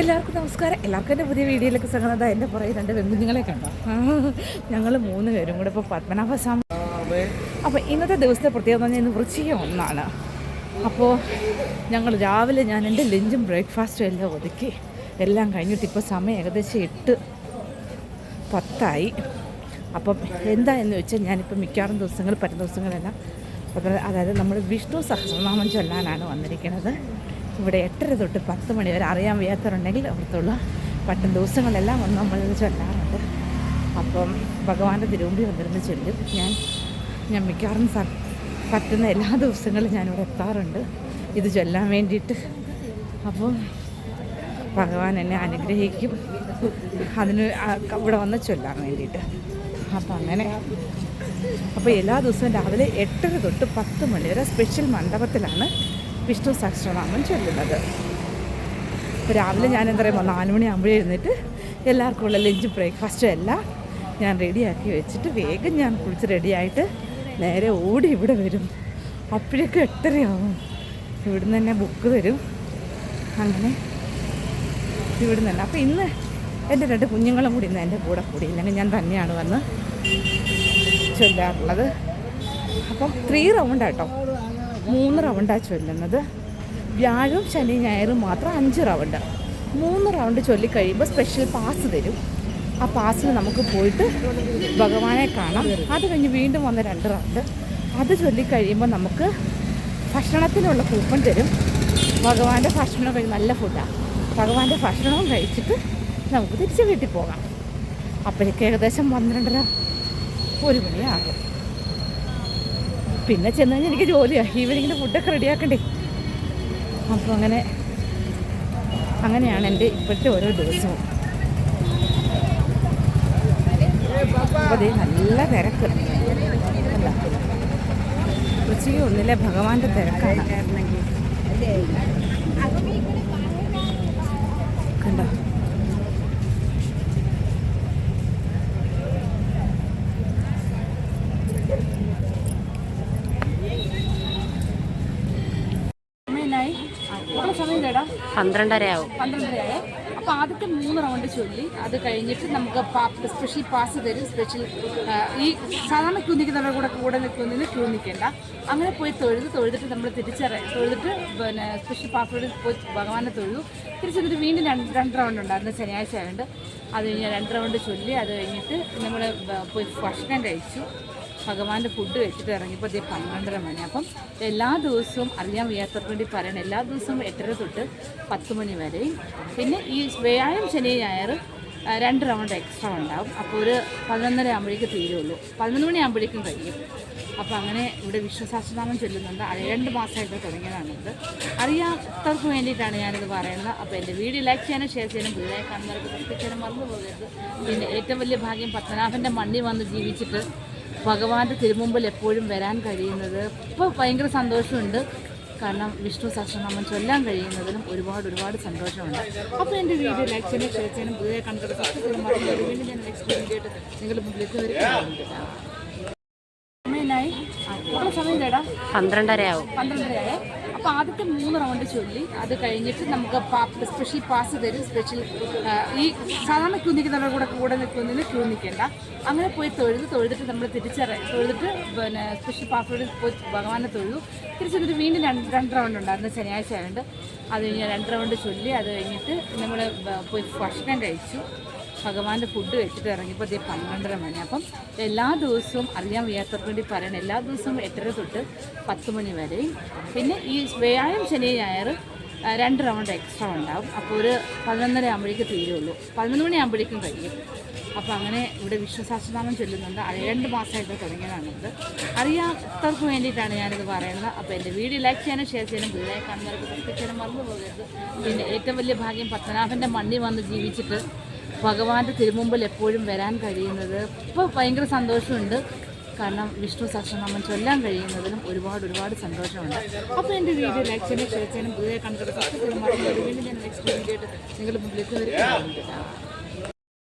എല്ലാവർക്കും നമസ്കാരം. എല്ലാവർക്കും എന്റെ പുതിയ വീഡിയോയിലൊക്കെ സ്വാഗതം. ദാ എന്റെ പുറകെ രണ്ട് വെമ്പുഞ്ഞുങ്ങളെ കണ്ടോ? ഞങ്ങൾ മൂന്ന് പേരും കൂടെ ഇപ്പോൾ പത്മനാഭ സ്വാമി അപ്പോൾ ഇന്നത്തെ ദിവസത്തെ പ്രത്യേകത പറഞ്ഞാൽ ഇന്ന് വൃശ്ചിക ഒന്നാണ്. അപ്പോൾ ഞങ്ങൾ രാവിലെ ഞാൻ എന്റെ ലഞ്ചും ബ്രേക്ക്ഫാസ്റ്റും എല്ലാം ഒതുക്കി എല്ലാം കഴിഞ്ഞിട്ട് ഇപ്പോൾ സമയം ഏകദേശം എട്ട് പത്തായി. അപ്പം എന്താ എന്ന് വെച്ചാൽ ഞാനിപ്പോൾ മിക്കവാറും ദിവസങ്ങൾ പറ്റുന്ന ദിവസങ്ങളെല്ലാം അതായത് നമ്മൾ വിഷ്ണു സഹസ്രനാമം ചൊല്ലാനാണ് വന്നിരിക്കുന്നത് ഇവിടെ എട്ടര തൊട്ട് പത്ത് മണി വരെ അറിയാൻ വയ്യാത്തവരുണ്ടെങ്കിൽ അവിടുത്തുള്ള പട്ടം ദിവസങ്ങളെല്ലാം വന്ന് നമ്മൾ ചൊല്ലാറുണ്ട്. അപ്പം ഭഗവാന്റെ തിരുവമ്പി വന്നിരുന്ന് ചൊല്ലും. ഞാൻ ഞാൻ മിക്കവാറും സ പറ്റുന്ന എല്ലാ ദിവസങ്ങളും ഞാനിവിടെ എത്താറുണ്ട്. ഇത് ചൊല്ലാൻ വേണ്ടിയിട്ട്. അപ്പം ഭഗവാൻ എന്നെ അനുഗ്രഹിക്കും. അതിന് ഇവിടെ വന്ന് ചൊല്ലാൻ വേണ്ടിയിട്ട്. അപ്പം അങ്ങനെ. അപ്പോൾ എല്ലാ ദിവസവും രാവിലെ എട്ടര തൊട്ട് പത്ത് മണി വരെ സ്പെഷ്യൽ മണ്ഡപത്തിലാണ് വിഷ്ണു സഹസ്രനാമം ചൊല്ലുന്നത്. രാവിലെ ഞാൻ എന്താ പറയുക നാല് മണിയാകുമ്പോഴേ എഴുന്നേറ്റ് എല്ലാവർക്കും ഉള്ള ലഞ്ച് ബ്രേക്ക്ഫാസ്റ്റും എല്ലാം ഞാൻ റെഡിയാക്കി വെച്ചിട്ട് വേഗം ഞാൻ കുളിച്ച് റെഡിയായിട്ട് നേരെ ഓടി ഇവിടെ വരും. അപ്പോഴേക്കും എട്ടരയാവും. ഇവിടുന്ന് തന്നെ ബുക്ക് തരും. അങ്ങനെ ഇവിടുന്ന് തന്നെ. അപ്പോൾ ഇന്ന് എന്റെ രണ്ട് കുഞ്ഞുങ്ങളും കൂടി ഇന്ന് എന്റെ കൂടെ കൂടി ഇല്ലെങ്കിൽ ഞാൻ തന്നെയാണ് വന്ന് ചൊല്ലാറുള്ളത്. അപ്പം ത്രീ റൗണ്ടാട്ടോ മൂന്ന് റൗണ്ടാണ് ചൊല്ലുന്നത്. വ്യാഴവും ശനി ഞായറും മാത്രം അഞ്ച് റൗണ്ട്. മൂന്ന് റൗണ്ട് ചൊല്ലിക്കഴിയുമ്പോൾ സ്പെഷ്യൽ പാസ് തരും. ആ പാസ്സിൽ നമുക്ക് പോയിട്ട് ഭഗവാനെ കാണാം. അത് കഴിഞ്ഞ് വീണ്ടും വന്ന രണ്ട് റൗണ്ട്. അത് ചൊല്ലിക്കഴിയുമ്പോൾ നമുക്ക് ഭക്ഷണത്തിനുള്ള കൂപ്പൺ തരും. ഭഗവാന്റെ ഭക്ഷണം കഴി നല്ല ഫുഡാണ് ഭഗവാന്റെ ഭക്ഷണവും കഴിച്ചിട്ട് നമുക്ക് തിരിച്ച് വീട്ടിൽ പോകാം. അപ്പോഴേക്ക് ഏകദേശം പന്ത്രണ്ടര ഒരു മണിയാകും. പിന്നെ ചെന്ന് കഴിഞ്ഞാൽ എനിക്ക് ജോലിയാണ് ഈവനിങ്ങിന് ഫുഡൊക്കെ റെഡിയാക്കണ്ടേ അപ്പോൾ അങ്ങനെ അങ്ങനെയാണ് എന്റെ ഇപ്പോഴത്തെ ഓരോ ദിവസവും. അപ്പോൾ നല്ല തിരക്ക്. അല്ല. ഉച്ചയ്ക്ക് ഒന്നിലെ ഭഗവാന്റെ തിരക്കാണ്. കണ്ടോ? എത്ര സമയം ചേട്ടാ പന്ത്രണ്ടരയാവും. പന്ത്രണ്ടരയായേ. അപ്പോൾ ആദ്യത്തെ മൂന്ന് റൗണ്ട് ചൊല്ലി. അത് കഴിഞ്ഞിട്ട് നമുക്ക് സ്പെഷ്യൽ പാസ് തരും. സ്പെഷ്യൽ ഈ സാധാരണ ക്യൂ നിൽക്കുന്നവരുടെ കൂടെ കൂടെ നിൽക്കുന്നതിന് ക്യൂ നിൽക്കേണ്ട. അങ്ങനെ പോയി തൊഴുത് തൊഴുതിട്ട് നമ്മൾ തിരിച്ചറി തൊഴുതിട്ട് പിന്നെ സ്പെഷ്യൽ പാസ്സോട് പോയി ഭഗവാനെ തൊഴുതു. തിരിച്ചെന്നിട്ട് വീണ്ടും രണ്ട് രണ്ട് റൗണ്ട് ഉണ്ടായിരുന്നു. ശനിയാഴ്ച ആയതുകൊണ്ട് അത് കഴിഞ്ഞാൽ രണ്ട് റൗണ്ട് ചൊല്ലി. അത് കഴിഞ്ഞിട്ട് നമ്മൾ പോയി ഭക്ഷണം കഴിച്ചു. ഭഗവാന്റെ ഫുഡ് കഴിച്ചിട്ട് ഇറങ്ങിയപ്പോൾ ഇതേ പന്ത്രണ്ടര മണി. അപ്പം എല്ലാ ദിവസവും അറിയാൻ വയ്യാത്തവർക്ക് വേണ്ടി പറയണം. എല്ലാ ദിവസവും എട്ടര തൊട്ട് പത്ത് മണി വരെയും പിന്നെ ഈ വ്യാഴം ശനി ഞായർ രണ്ട് റൗണ്ട് എക്സ്ട്രാ ഉണ്ടാവും. അപ്പോൾ ഒരു പതിനൊന്നര ആകുമ്പോഴേക്ക് തീരുള്ളൂ. പതിനൊന്ന് മണി ആകുമ്പോഴേക്കും കഴിയും. അപ്പോൾ അങ്ങനെ ഇവിടെ വിശ്വസഹസ്രനാമം ചൊല്ലുന്നുണ്ട്. രണ്ട് മാസമായിട്ട് തുടങ്ങിയതാണിത് അറിയാത്തവർക്ക് വേണ്ടിയിട്ടാണ് ഞാനിത് പറയുന്നത്. അപ്പോൾ എന്റെ വീഡിയോ ലൈക്ക് ചെയ്യാനും ഷെയർ ചെയ്യാനും പുതിയതായി കാണുന്നവർക്ക് സബ്സ്ക്രൈബ് മറന്നു പോകരുത്. പിന്നെ ഏറ്റവും വലിയ ഭാഗ്യം പത്മനാഭന്റെ മണ്ണിൽ വന്ന് ജീവിച്ചിട്ട് ഭഗവാന്റെ തിരുമുമ്പിൽ എപ്പോഴും വരാൻ കഴിയുന്നത് ഇപ്പോൾ ഭയങ്കര സന്തോഷമുണ്ട്. കാരണം വിഷ്ണു സഹസ്രനാമം ചൊല്ലാൻ കഴിയുന്നതിനും ഒരുപാട് ഒരുപാട് സന്തോഷമുണ്ട്. അപ്പോൾ എന്റെ വീഡിയോ ലൈക്ക് ചെയ്യാനും ഷെയർ ചെയ്യാനും പുതിയ കണ്ടത് നിങ്ങൾ വീണ്ടും ഞാൻ നെക്സ്റ്റ് വീഡിയോ ആയിട്ട് നിങ്ങളുടെ മുമ്പിലേക്ക് വരുന്നുണ്ട് സമയനായി എത്ര സമയം ആവും പന്ത്രണ്ടരയാവും. പന്ത്രണ്ടരയായേ? അപ്പോൾ ആദ്യത്തെ മൂന്ന് റൗണ്ട് ചൊല്ലി. അത് കഴിഞ്ഞിട്ട് നമുക്ക് സ്പെഷ്യൽ പാസ് തരും. സ്പെഷ്യൽ ഈ സാധാരണ ക്യൂ നിൽക്കുന്നവരുടെ കൂടെ കൂടെ നിൽക്കുന്നതിന് ക്യൂ നിൽക്കേണ്ട. അങ്ങനെ പോയി തൊഴുത് തൊഴുതിട്ട് നമ്മൾ തിരിച്ചറി തൊഴുതിട്ട് പിന്നെ സ്പെഷ്യൽ പാസ്സോട് പോയി ഭഗവാനെ തൊഴുതു തിരിച്ചെടുത്ത് വീണ്ടും രണ്ട് രണ്ട് റൗണ്ട് ഉണ്ടായിരുന്നു. ശനിയാഴ്ച ആയതുകൊണ്ട് അത് കഴിഞ്ഞ് രണ്ട് റൗണ്ട് ചൊല്ലി. അത് കഴിഞ്ഞിട്ട് നമ്മൾ പോയി ഭക്ഷണം കഴിച്ചു. ഭഗവാന്റെ ഫുഡ് വെച്ചിട്ട് ഇറങ്ങിയപ്പോൾ ഇതേ പന്ത്രണ്ടര മണി. അപ്പം എല്ലാ ദിവസവും അറിയാൻ വയ്യാത്തവർക്ക് വേണ്ടി പറയണം. എല്ലാ ദിവസവും എട്ടര തൊട്ട് പത്ത് മണി വരെയും പിന്നെ ഈ വ്യാഴം ശനി ഞായർ രണ്ട് റൗണ്ട് എക്സ്ട്രാ ഉണ്ടാവും. അപ്പോൾ ഒരു പതിനൊന്നര ആകുമ്പോഴേക്കും തീരുള്ളൂ. പതിനൊന്ന് മണി ആകുമ്പോഴേക്കും കഴിയും. അപ്പോൾ അങ്ങനെ ഇവിടെ വിശ്വസഹസ്രനാമം ചൊല്ലുന്നുണ്ട്. രണ്ട് മാസമായിട്ട് തുടങ്ങിയതാണിത് അറിയാത്തവർക്ക് വേണ്ടിയിട്ടാണ് ഞാനിത് പറയുന്നത്. അപ്പോൾ എന്റെ വീഡിയോ ലൈക്ക് ചെയ്യാനും ഷെയർ ചെയ്യാനും പുതിയതായി കാണുന്നവർക്ക് സബ്സ്ക്രൈബ് മറന്നു പോകരുത്. പിന്നെ ഏറ്റവും വലിയ ഭാഗ്യം പത്മനാഭന്റെ മണ്ണിൽ വന്ന് ജീവിച്ചിട്ട് ഭഗവാന്റെ തിരുമുമ്പിൽ എപ്പോഴും വരാൻ കഴിയുന്നത് ഇപ്പോൾ ഭയങ്കര സന്തോഷമുണ്ട്. കാരണം വിഷ്ണു സഹസ്രനാമം ചൊല്ലാൻ കഴിയുന്നതിനും ഒരുപാട് ഒരുപാട് സന്തോഷമുണ്ട്. അപ്പോൾ എന്റെ വീഡിയോ ലൈക്ക് ചെയ്യാനും ഷെയർ ചെയ്യാനും പുതിയ ആയിട്ട് നിങ്ങളുടെ മുമ്പിലേക്ക് വരുന്നുണ്ട്